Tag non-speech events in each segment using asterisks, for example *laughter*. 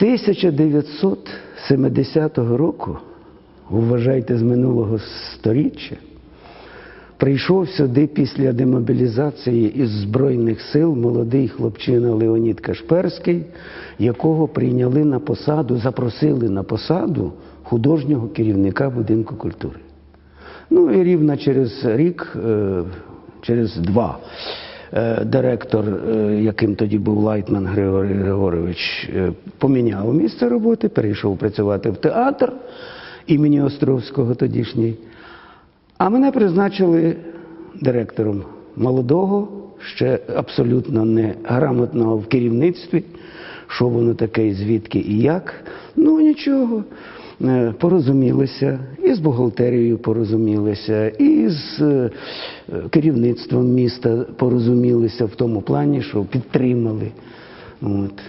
1970 року, вважайте з минулого сторіччя, прийшов сюди після демобілізації із Збройних сил молодий хлопчина Леонід Кашперський, якого прийняли на посаду, запросили на посаду художнього керівника будинку культури. Ну і рівно через рік, е, через два, директор, е, яким тоді був Лайтман Григорій Григорович, е, поміняв місце роботи, перейшов працювати в театр імені Островського тодішній. А мене призначили директором молодого, ще абсолютно неграмотного в керівництві. Що воно таке, звідки і як. Ну нічого. Е, Порозумілися, і з бухгалтерією порозумілися, і з е, керівництвом міста порозумілися в тому плані, що підтримали. От.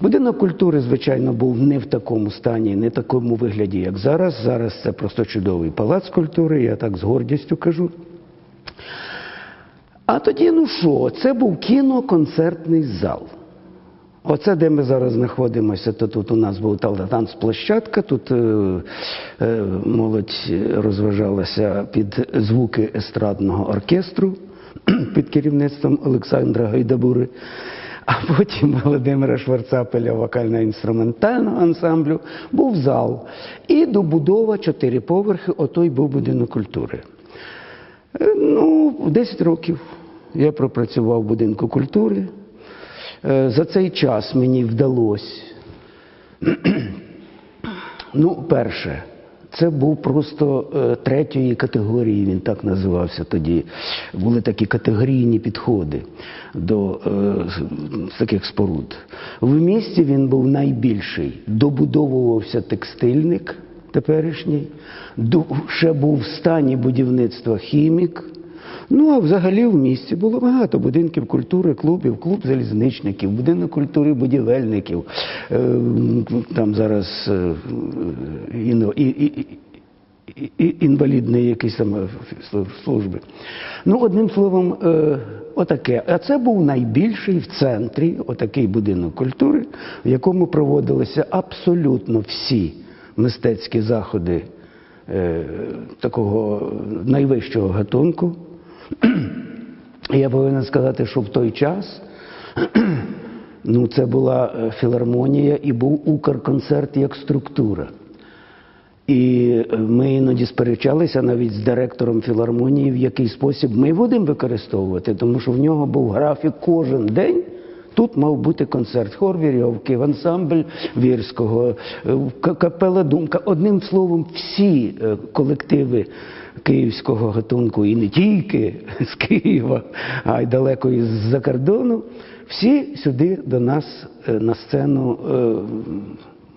Будинок культури, звичайно, був не в такому стані, не в такому вигляді, як зараз. Зараз це просто чудовий палац культури, я так з гордістю кажу. А тоді, ну що, це був кіноконцертний зал. Оце, де ми зараз знаходимося, то тут у нас був танцплощадка, тут е, е, молодь розважалася під звуки естрадного оркестру *clears throat* під керівництвом Олександра Гайдабури, а потім *laughs* Володимира Шварцапеля, вокально-інструментального ансамблю, був зал. І добудова чотири поверхи, отой був будинок культури. Е, Ну, 10 років я пропрацював в будинку культури. Е, За цей час мені вдалося. *clears throat* Ну, перше, це був просто е, третьої категорії, він так називався тоді. Були такі категорійні підходи до е, таких споруд. В місті він був найбільший. Добудовувався текстильник теперішній, ще був в стані будівництва хімік. Ну, а взагалі в місті було багато будинків культури, клубів, клуб залізничників, будинок культури будівельників. Е, Там зараз е, іно- і, і, і, і, інвалідної якісь там е, служби. Ну, одним словом, отаке. А це був найбільший в центрі, отакий будинок культури, в якому проводилися абсолютно всі мистецькі заходи такого найвищого гатунку. *clears throat* Я повинен сказати, що в той час *clears throat* ну, це була е, філармонія і був Укрконцерт як структура. І е, ми іноді сперечалися навіть з директором філармонії, в який спосіб ми будемо використовувати, тому що в нього був графік кожен день. Тут мав бути концерт хор вірьовки, ансамбль Вірського, е, капела Думка. Одним словом, всі е, колективи київського гатунку, і не тільки *laughs* з Києва, а й далеко із-за кордону, всі сюди до нас е, на сцену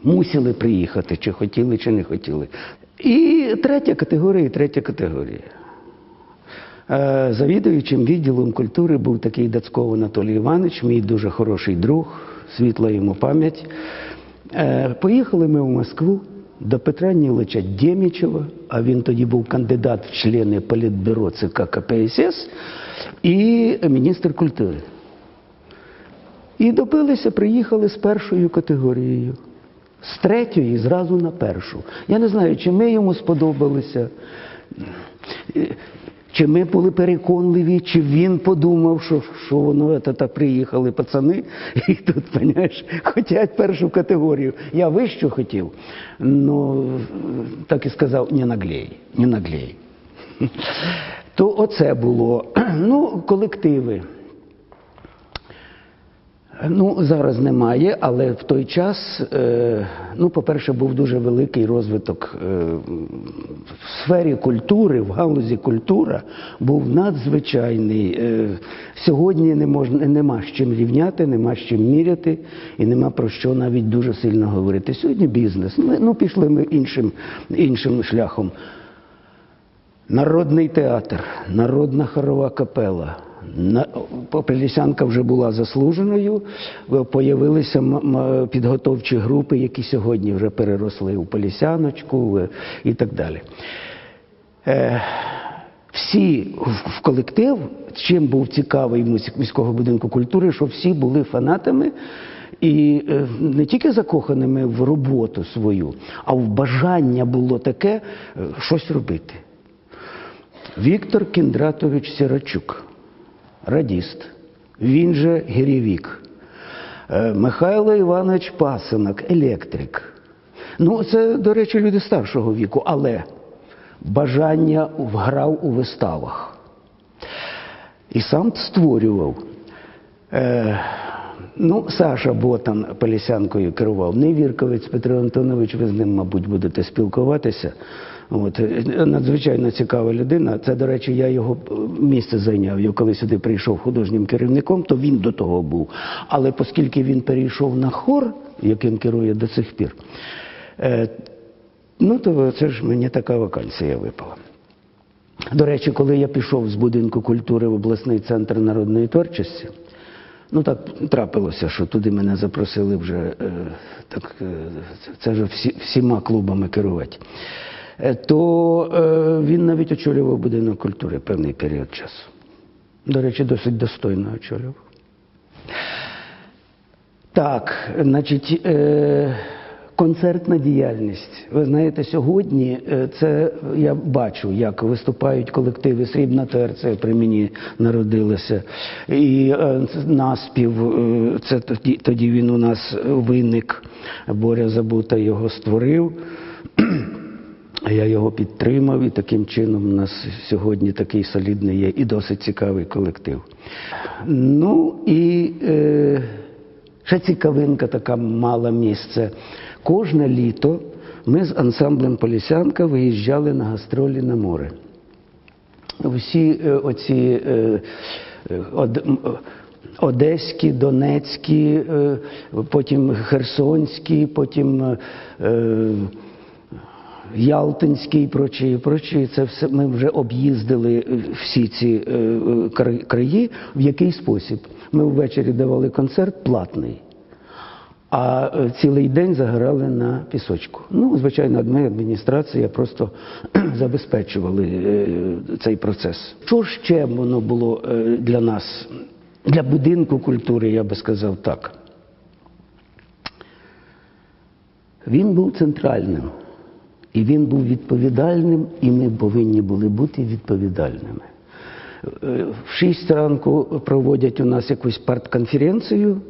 мусили приїхати, чи хотіли, чи не хотіли. І третя категорія, і третя категорія. Е, Завідуючим відділом культури був такий Дацьков Анатолій Іванович, мій дуже хороший друг, світла йому пам'ять. Е, Поїхали ми в Москву до Петра Нілича Дємічева, а він тоді був кандидат в члени Політбюро ЦК КПСС і міністр культури. І добилися, приїхали з першою категорією. З третьої зразу на першу. Я не знаю, чи ми йому сподобалися, чи ми були переконливі, чи він подумав, що, що воно це так приїхали пацани, *laughs* і тут, понимаєш, хотять першу категорію. Я вищу хотів, але так і сказав, не наглей, не наглей. *laughs* То оце було. *clears throat* Ну, колективи. Ну, зараз немає, але в той час, е, ну, по-перше, був дуже великий розвиток е, в сфері культури, в галузі культура був надзвичайний. Е, сьогодні не можна, нема з чим рівняти, нема з чим міряти і нема про що навіть дуже сильно говорити. Сьогодні бізнес. Ну, ну пішли ми іншим, іншим шляхом. Народний театр, народна хорова капела. Попелісянка вже була заслуженою, появилися підготовчі групи, які сьогодні вже переросли у Полісяночку і так далі. Е, всі в- в колектив, чим був цікавий міського будинку культури, що всі були фанатами і е, не тільки закоханими в роботу свою, а в бажання було таке е, щось робити. Віктор Кіндратович Сірачук, радіст, він же гірєвік. Е, Михайло Іванович Пасинок, електрик. Ну, це, до речі, люди старшого віку, але бажання грав у виставах. І сам створював. Ну, Саша Ботан Полісянкою керував. Невірковець Петро Антонович, ви з ним, мабуть, будете спілкуватися. От, надзвичайно цікава людина. Це, до речі, я його е, місце зайняв. Я коли сюди прийшов художнім керівником, то він до того був. Але оскільки він перейшов на хор, яким керує до цих пір, е, ну то це ж мені така вакансія випала. До речі, коли я пішов з будинку культури в обласний центр народної творчості, ну так трапилося, що туди мене запросили вже е, так, е, це- вже всі, всіма клубами керувати. Е, То він навіть очолював будинок культури певний період часу. До речі, досить достойно очолював. Так, значить, концертна діяльність. Ви знаєте, сьогодні е, це я бачу, як виступають колективи Срібна терця при мені народилася. І е, наспів, е, це тоді, тоді він у нас виник, Боря Забута його створив. *clears throat* Я його підтримав, і таким чином у нас сьогодні такий солідний є і досить цікавий колектив. Ну і е, ще цікавинка така мала місце. Кожне літо ми з ансамблем Полісянка виїжджали на гастролі на море. Всі е, оці е, е, одеські, донецькі, потім херсонські, потім. Ялтинський і прочі, прочі, це все ми вже об'їздили всі ці кра- краї. В який спосіб? Ми ввечері давали концерт платний, а е, цілий день загорали на пісочку. Ну, звичайно, ми, адміністрація, просто *clears throat* забезпечували е, цей процес. Що ще воно було е, для нас, для будинку культури, я би сказав так. Він був центральним. І він був відповідальним, і ми повинні були бути відповідальними. В шість ранку проводять у нас якусь партконференцію.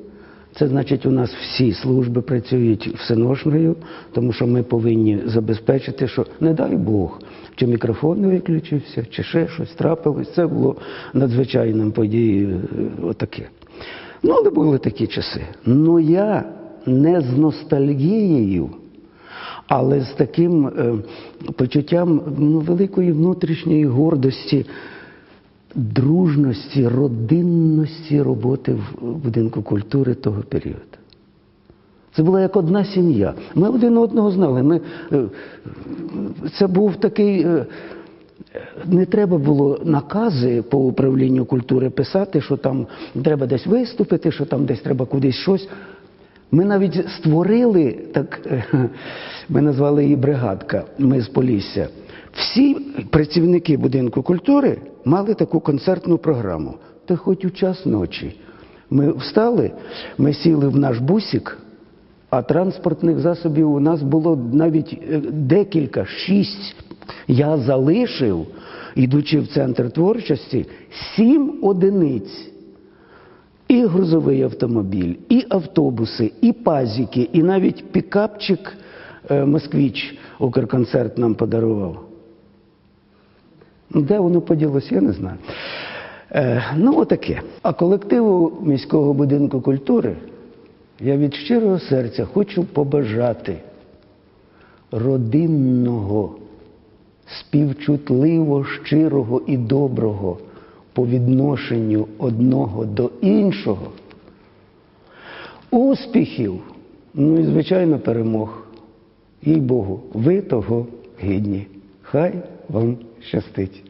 Це значить, у нас всі служби працюють всеношною, тому що ми повинні забезпечити, що не дай Бог, чи мікрофон не виключився, чи ще щось трапилось. Це було надзвичайним подією е, отаке. Ну, але були такі часи. Ну я не з ностальгією. Але з таким е, почуттям ну, великої внутрішньої гордості, дружності, родинності роботи в будинку культури того періоду. Це була як одна сім'я. Ми один одного знали. Ми, е, це був такий. е, Не треба було накази по управлінню культури писати, що там треба десь виступити, що там десь треба кудись щось. Ми навіть створили, так, е, ми назвали її бригадка, ми з Полісся. Всі працівники будинку культури мали таку концертну програму. Та хоч у час ночі. Ми встали, ми сіли в наш бусик, а транспортних засобів у нас було навіть е, декілька, шість. Я залишив, ідучи в центр творчості, сім одиниць. І грузовий автомобіль, і автобуси, і пазіки, і навіть пікапчик е, Москвіч Укрконцерт нам подарував. Де воно поділося, я не знаю. Е, ну, отаке. А колективу міського будинку культури я від щирого серця хочу побажати родинного, співчутливо, щирого і доброго по відношенню одного до іншого, успіхів, ну і, звичайно, перемог. Їй Богу, ви того гідні. Хай вам щастить.